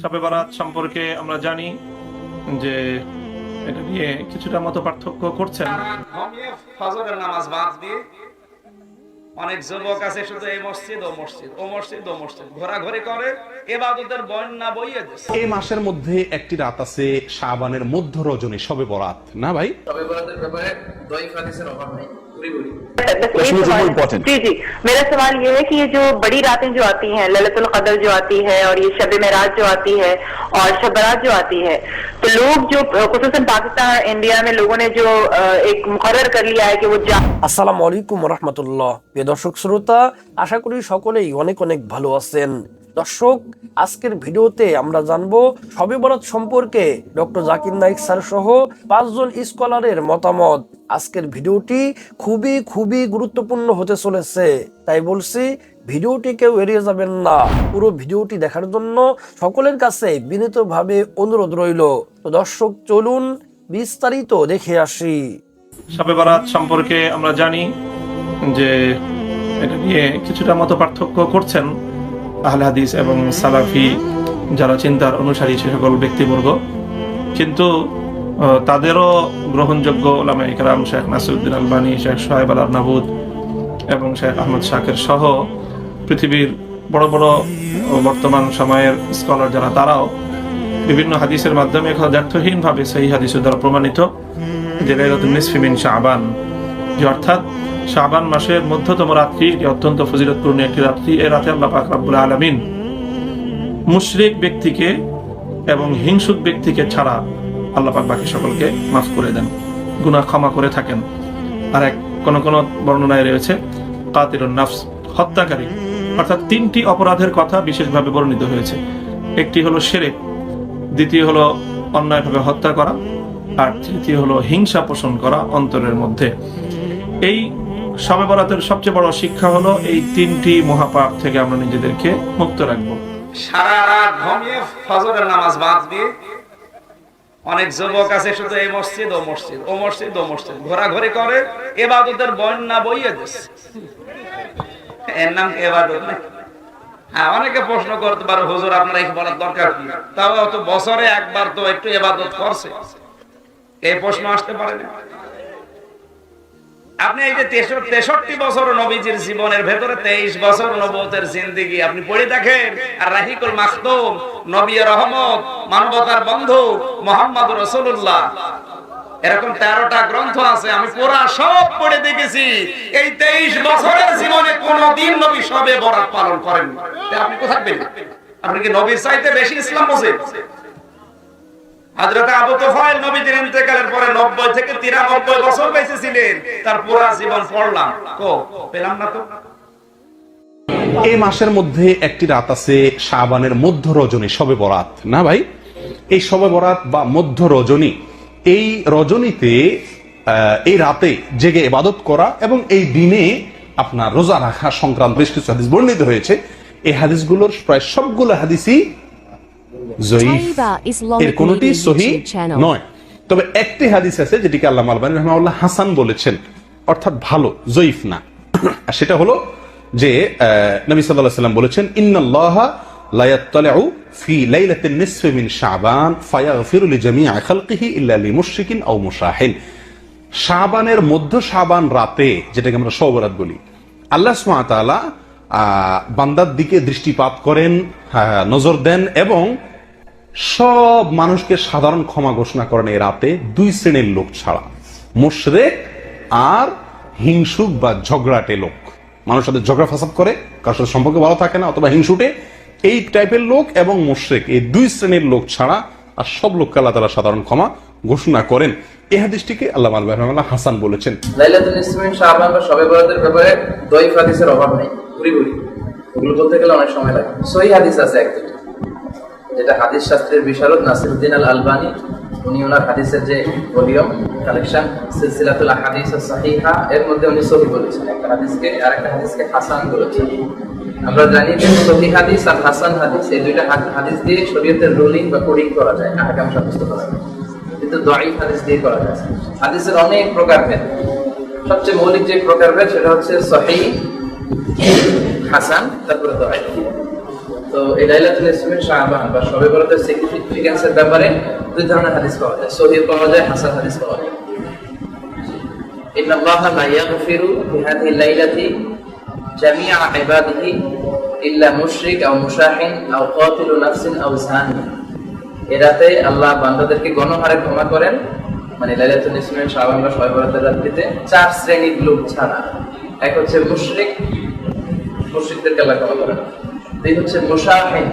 শবে বরাত সম্পর্কে আমরা জানি যে এটা নিয়ে কিছুটা মতো পার্থক্য করছেন। ঘুমিয়ে ফজরের নামাজ বাদ দিয়ে অনেক যুবক আছে শুধু এই মসজিদ ও মসজিদ ও মসজিদ ও মসজিদ। ঘোরাঘুরি করে এবাদতের বন্যা বইয়ে দিচ্ছে এই মাসের মধ্যে একটি রাত আছে শাবানের মধ্য রজনী সবে বরাত। না ভাই? তবে বরাতের ব্যাপারে দই হাদিসের অভাব নেই। جی جی۔ میرا سوال یہ ہے کہ یہ جو بڑی راتیں جو آتی ہیں للت القدر جو آتی ہے اور یہ شب معراج جو آتی ہے اور شبرات جو آتی ہے تو لوگ جو خصوصاً پاکستان انڈیا میں لوگوں نے جو ایک مقرر کر لیا ہے کہ وہ جا علیکم আলাইকুম রহমতুল্লাহ اللہ۔ یہ শ্রোতা আশা করি সকলেই অনেক অনেক بھلو আছেন দর্শক, আজকের ভিডিওতে আমরা জানব শবে বরাত সম্পর্কে ডক্টর জাকির নাইক স্যার সহ পাঁচজন স্কলারের মতামত। আজকের ভিডিওটি খুবই খুবই গুরুত্বপূর্ণ হতে চলেছে। তাই বলছি, ভিডিওটি কেউ এড়িয়ে যাবেন না। পুরো ভিডিওটি দেখার জন্য সকলের কাছে বিনীতভাবে অনুরোধ রইল। তো দর্শক, চলুন বিস্তারিত দেখে আসি। শবে বরাত সম্পর্কে আমরা জানি যে এটা নিয়ে কিছুটা মতো পার্থক্য করছেন আহলে হাদিস এবং সালাফি যারা চিন্তার অনুসারী সে সকল ব্যক্তিবর্গ। কিন্তু তাদেরও গ্রহণযোগ্য ওলামা ইকরাম শেখ নাসিরুদ্দিন আলবানী, শেখ সোহেব আল নাবুদ এবং শেখ আহমদ শাকের সহ পৃথিবীর বড় বড় বর্তমান সময়ের স্কলার যারা, তারাও বিভিন্ন হাদিসের মাধ্যমে যথার্থহীনভাবে সেই হাদিসের দ্বারা প্রমাণিত যে লাইলাতুন নিসফি মিন শাবান। যে অর্থাৎ শাবান মাসের মধ্যতম রাত্রি অত্যন্ত ফজিলতপূর্ণ একটি রাত্রি, এ রাতে আল্লাহ পাক রাব্বুল আলামিন মুশরিক ব্যক্তিকে এবং হিংসুক ব্যক্তিকে ছাড়া আল্লাহ পাক বাকি সকলকে মাফ করে দেন, গুনাহ ক্ষমা করে থাকেন। আর এক, কোন কোন বর্ণনায় রয়েছে কাতিরুন নাফস, হত্যাকারী। অর্থাৎ তিনটি অপরাধের কথা বিশেষভাবে বর্ণিত হয়েছে। একটি হলো সেরেক, দ্বিতীয় হলো অন্যায়ভাবে হত্যা করা, আর তৃতীয় হলো হিংসা পোষণ করা অন্তরের মধ্যে। এই শবে বরাতের সবচেয়ে বড় শিক্ষা হলো এই তিনটি মহাপাপ থেকে আমরা নিজেদেরকে মুক্ত রাখব। সারা রাত ঘুমিয়ে ফজরের নামাজ বাদ দিয়ে অনেক যুবক আছে শুধু এই মসজিদ, ও মসজিদ ও মসজিদ ও মসজিদ। ঘোরাঘুরি করে, এবাদতের বন্যা বইয়ে দিচ্ছে এর নাম এবাদত না? হ্যাঁ অনেকে প্রশ্ন করতে পারে, হুজুর, আপনার এই বলার দরকার কি? তাও তো বছরে একবার তো একটু এবাদত করছে। এই প্রশ্ন আসতে পারে না। আপনি এই যে তেষট্টি বছর নবীজির জীবনের ভেতরে তেইশ বছর নবতের জিন্দিগি, আপনি পড়ে দেখেন, আর রাহিকুল মাখতুম নবী রহমত, মানবতার বন্ধু মোহাম্মদ রসুল্লাহ এরকম তেরোটা গ্রন্থ আছে, আমি পুরা সব পড়ে দেখেছি। এই তেইশ বছরের জীবনে কোনদিন নবী সবে বরাত পালন করেন আপনি কোথায় পেলেন? আপনি কি নবীর চাইতে বেশি ইসলাম বোঝেন হযরত আবু তুফাইল নবীজির ইন্তেকালের পরে 90 থেকে 93 বছর বেঁচে ছিলেন তার পুরো জীবন পড়লাম। কো, পেলাম না তো? এই মাসের মধ্যে একটি রাত আছে শাবানের মধ্য রজনী বরাত। না ভাই? এই বরাত বা মধ্য রজনী, এই রজনীতে এই রাতে জেগে ইবাদত করা এবং এই দিনে আপনার রোজা রাখা সংক্রান্ত বেশ কিছু হাদিস বর্ণিত হয়েছে। এই হাদিসগুলোর প্রায় সবগুলো হাদিসই এর কোনটি সহি নয়। তবে একটি হাদিস আছে যেটিকে আল্লাহ আলবানী রহমাউল্লাহ হাসান বলেছেন। অর্থাৎ ভালো জয়ীফ না। সেটা হলো যে নবী আলাইহি সাল্লাম বলেছেন ইন্নাল্লাহা লা ফি লাইলাতিন নিসফি মিন শাবান ফায়াগফিরু লিজামিআ খালকিহি ইল্লা লিমুশরিকিন আও মুশাহিন। শাবানের মধ্য শাবান রাতে যেটাকে আমরা সবরাত বলি আল্লাহ সুবহানাহু ওয়া তাআলা আহ, বান্দার দিকে দৃষ্টিপাত করেন নজর দেন এবং সব মানুষকে সাধারণ ক্ষমা ঘোষণা করেন এই রাতে দুই শ্রেণির লোক ছাড়া। মোশরেক আর হিংসুক বা ঝগড়াটে লোক। মানুষের সাথে ঝগড়া ফাসাদ করে, কারোর সাথে সম্পর্ক ভালো থাকে না অথবা হিংসুটে। এই টাইপের লোক এবং মোশরেক, এই দুই শ্রেণির লোক ছাড়া আর সব লোককে আল্লাহ তালা সাধারণ ক্ষমা ঘোষণা করেন। আল্লাহ হাসান বলেছেন। লাইলাতুল শাবান বা বরাতের ব্যাপারে দই হাদিসের অভাব নেই। পুরি পুরি ওগুলো বলতে গেলে অনেক সময় লাগে। সহি হাদিস আছে এক দুটো যেটা হাদিস শাস্ত্রের বিশারদ নাসিরুদ্দিন আল আলবানী উনি ওনার হাদিসের যে ভলিউম কালেকশন হাদিস সাহিহা এর মধ্যে উনি সহি বলেছেন। একটা হাদিসকে আর একটা হাদিসকে হাসান বলেছেন। আমরা জানি যে সহি হাদিস আর হাসান হাদিস, এই দুইটা হাদিস দিয়ে শরীয়তের রুলিং বা কোডিং করা যায়, আহকাম সাব্যস্ত করা যায়। কিন্তু দয়ী হাদিস দিয়ে করা যায়। হাদিসের অনেক প্রকারভেদ সবচেয়ে মৌলিক যে প্রকারভেদ সেটা হচ্ছে সহি হাসান তারপরে দয়ী তো এই লাইলাতুল ইসমিন শাহবান বা শবে বরাতের সিগনিফিকেন্সের ব্যাপারে দুই ধরনের হাদিস পাওয়া যায় সহিহ পাওয়া যায় হাসান হাদিস পাওয়া যায় إن الله لا يغفر في هذه الليلة جميع عباده إلا مشرك أو مشاحن أو قاتل نفس أو زاني এ রাতে আল্লাহ বান্দাদেরকে গণহারে ক্ষমা করেন মানে লাইলাতুল ইসমিন শাবান বা শবে বরাতের রাত্রিতে চার শ্রেণীর লোক ছাড়া এক হচ্ছে মুশরিক মুশরিকদেরকে আল্লাহ ক্ষমা করেন দুই হচ্ছে মুশাহিন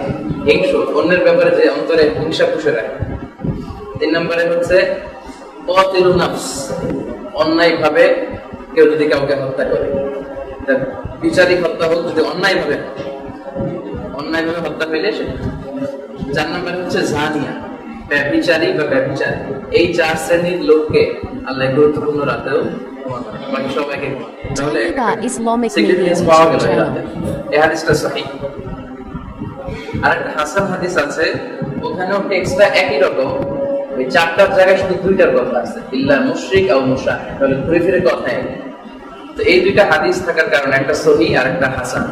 হিংসু, অন্যের ব্যাপারে যে অন্তরে হিংসা পুষে রাখে। তিন নম্বরে হচ্ছে কাতিলু নাফস অন্যায় ভাবে কেউ যদি কাউকে হত্যা করে। বিচারিক হত্যা হোক, যদি অন্যায় ভাবে অন্যায় ভাবে হত্যা হইলে সেটা চার নম্বরে হচ্ছে জানিয়া, ব্যভিচারী বা ব্যভিচারী। এই চার শ্রেণির লোককে আল্লাহ গুরুত্বপূর্ণ রাতেও গেল এই হাদিসটা সহিহ হাসান হাদিস আছে ওখানেও টেক্সটটা একই রকম। ওই চারটার জায়গায় শুধু দুইটার কথা আছে ইল্লা মুশরিক আর মুশা তাহলে ঘুরে ফিরে কথা তো এই দুইটা হাদিস থাকার কারণে একটা সহি আর একটা হাসান।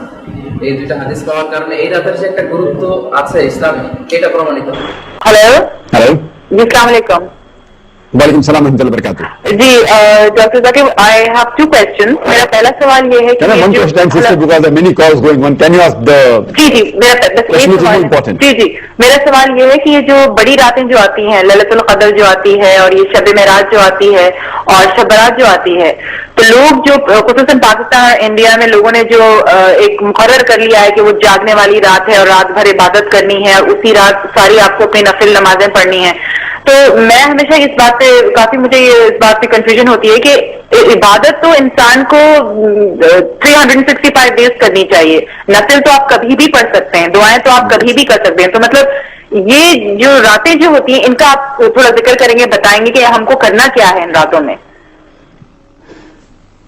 এই দুইটা হাদিস পাওয়ার কারণে এই রাতের যে একটা গুরুত্ব আছে ইসলামে এটা প্রমাণিত। وعلیکم السلام ورحمۃ اللہ وبرکاتہ۔ جی ڈاکٹر ذاکر آئی ہیو ٹو میرا پہلا سوال یہ ہے کہ جی، جی،, جی جی میرا سوال یہ ہے کہ یہ جو بڑی راتیں جو آتی ہیں للت القدر جو آتی ہے اور یہ شب معراج جو آتی ہے اور شبرات جو آتی ہے تو لوگ جو خصوصاً پاکستان انڈیا میں لوگوں نے جو ایک مقرر کر لیا ہے کہ وہ جاگنے والی رات ہے اور رات بھر عبادت کرنی ہے اسی رات ساری آپ کو اپنی نفل نمازیں پڑھنی ہیں۔ تو میں ہمیشہ اس بات پہ، کافی مجھے اس بات پہ کنفیوژن ہوتی ہے کہ عبادت تو انسان کو تھری ہنڈریڈ سکسٹی فائیو ڈیز کرنی چاہیے۔ نسل تو آپ کبھی بھی پڑھ سکتے ہیں، دعائیں تو آپ کبھی بھی کر سکتے ہیں۔ تو مطلب یہ جو راتیں جو ہوتی ہیں، ان کا آپ تھوڑا ذکر کریں گے، بتائیں گے کہ ہم کو کرنا کیا ہے ان راتوں میں۔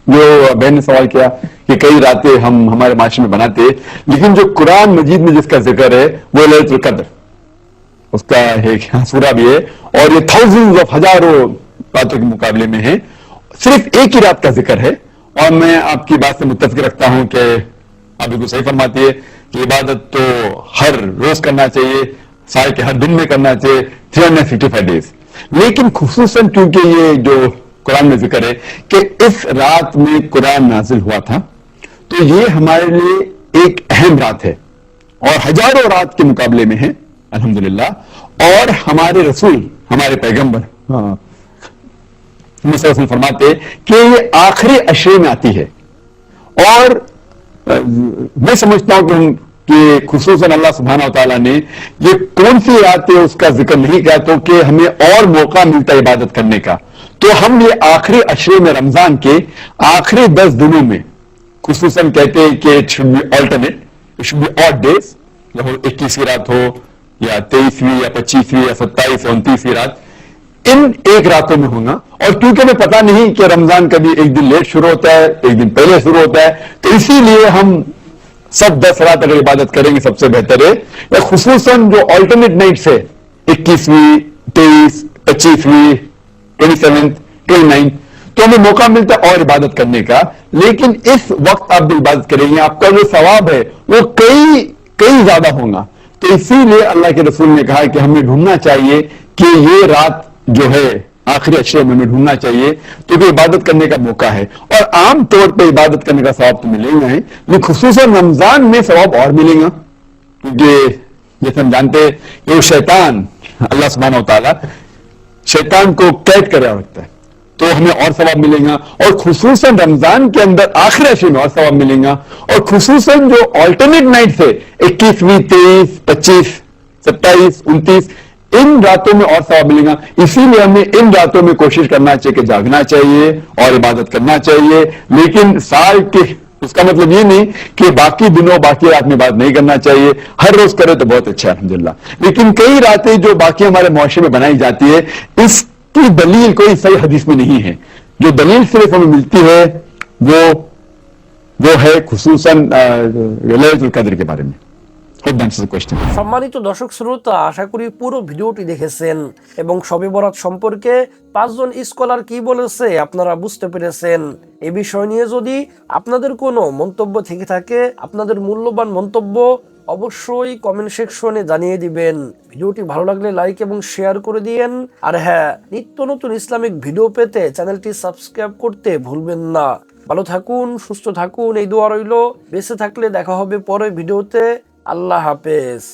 جو بہن نے سوال کیا کہ کئی راتیں ہم ہمارے معاشرے میں بناتے لیکن جو قرآن مجید میں جس کا ذکر ہے، وہ للت القدر۔ اس کا ایک سورہ بھی ہے اور یہ تھاؤزنڈ آف ہزاروں باتوں کے مقابلے میں ہے۔ صرف ایک ہی رات کا ذکر ہے اور میں آپ کی بات سے متفق رکھتا ہوں کہ آپ بالکل صحیح فرماتی ہے کہ عبادت تو ہر روز کرنا چاہیے سال کے ہر دن میں کرنا چاہیے تھری ہنڈریڈ سکسٹی فائیو ڈیز لیکن خصوصاً کیونکہ یہ جو قرآن میں ذکر ہے کہ اس رات میں قرآن نازل ہوا تھا، تو یہ ہمارے لیے ایک اہم رات ہے اور ہزاروں رات کے مقابلے میں ہے۔ الحمدللہ اور ہمارے رسول ہمارے پیغمبر۔ ہاں۔ مسلسل فرماتے کہ یہ آخری اشرے میں آتی ہے۔ اور میں سمجھتا ہوں کہ ہم کہ خصوصاً اللہ سبحانہ تعالیٰ نے یہ کون سی رات ہے اس کا ذکر نہیں کیا تو کہ ہمیں اور موقع ملتا ہے عبادت کرنے کا۔ تو ہم یہ آخری اشرے میں رمضان کے آخری دس دنوں میں خصوصاً کہتے ہیں کہ اٹ شوڈ اکیسویں رات ہو یا تیئیسویں یا پچیسویں یا ستائیس انتیسویں رات، ان ایک راتوں میں ہونا۔ اور کیونکہ ہمیں پتا نہیں کہ رمضان کبھی ایک دن لیٹ شروع ہوتا ہے، ایک دن پہلے شروع ہوتا ہے، تو اسی لیے ہم سب دس رات اگر عبادت کریں گے، سب سے بہتر ہے۔ یا خصوصاً جو آلٹرنیٹ نائٹس ہے اکیسویں، تیئیس، پچیسویں ٹوئنٹی سیونتھ ٹوئنٹی نائن تو ہمیں موقع ملتا ہے اور عبادت کرنے کا۔ لیکن اس وقت آپ جو عبادت کریں گے، آپ کا جو ثواب ہے، وہ کئی کئی زیادہ ہوگا تو اسی لیے اللہ کے رسول نے کہا کہ ہمیں ڈھونڈنا چاہیے کہ یہ رات جو ہے، آخری اشرے میں ہمیں ڈھونڈنا چاہیے تو بھی عبادت کرنے کا موقع ہے۔ اور عام طور پہ عبادت کرنے کا ثواب تو ملے گا ہے لیکن خصوصاً رمضان میں ثواب اور ملے گا۔ کیونکہ جیسے ہم جانتے ہیں کہ شیطان، اللہ سبحانہ و تعالیٰ شیطان کو قید کرا رکھتا ہے۔ تو ہمیں اور ثواب ملے گا اور خصوصاً رمضان کے اندر آخر ایشے میں اور ثواب ملے گا اور خصوصاً جو آلٹرنیٹ نائٹ سے اکیسویں، تیئیس، پچیس، ستائیس، انتیس، ان راتوں میں اور ثواب ملے گا۔ اسی لیے ہمیں ان راتوں میں کوشش کرنا چاہیے کہ جاگنا چاہیے اور عبادت کرنا چاہیے۔ لیکن سال کے، اس کا مطلب یہ نہیں کہ باقی دنوں، باقی رات میں بات نہیں کرنا چاہیے۔ ہر روز کرے تو بہت اچھا الحمدللہ۔ لیکن کئی راتیں جو باقی ہمارے معاشرے میں بنائی جاتی ہے، اس इसकी दलील कोई सही हदीस में नहीं है जो दलील सिर्फ हमें मिलती है वो वो है खसूसन लैलतुल कद्र के बारे में Hope that answers the question. সম্মানিত দর্শক শ্রোতা আশা করি পুরো ভিডিওটি দেখেছেন এবং শবে বরাত সম্পর্কে পাঁচজন স্কলার কি বলেছে আপনারা বুঝতে পেরেছেন এ বিষয় নিয়ে যদি আপনাদের কোনো মন্তব্য থেকে থাকে আপনাদের মূল্যবান মন্তব্য অবশ্যই কমেন্ট সেকশনে জানিয়ে দিবেন। ভিডিওটি ভালো লাগলে লাইক এবং শেয়ার করে দিয়েন। আর হ্যাঁ নিত্য নতুন ইসলামিক ভিডিও পেতে চ্যানেলটি সাবস্ক্রাইব করতে ভুলবেন না। ভালো থাকুন, সুস্থ থাকুন, এই দোয়া রইল। বেঁচে থাকলে দেখা হবে পরে ভিডিওতে আল্লাহ হাফেজ।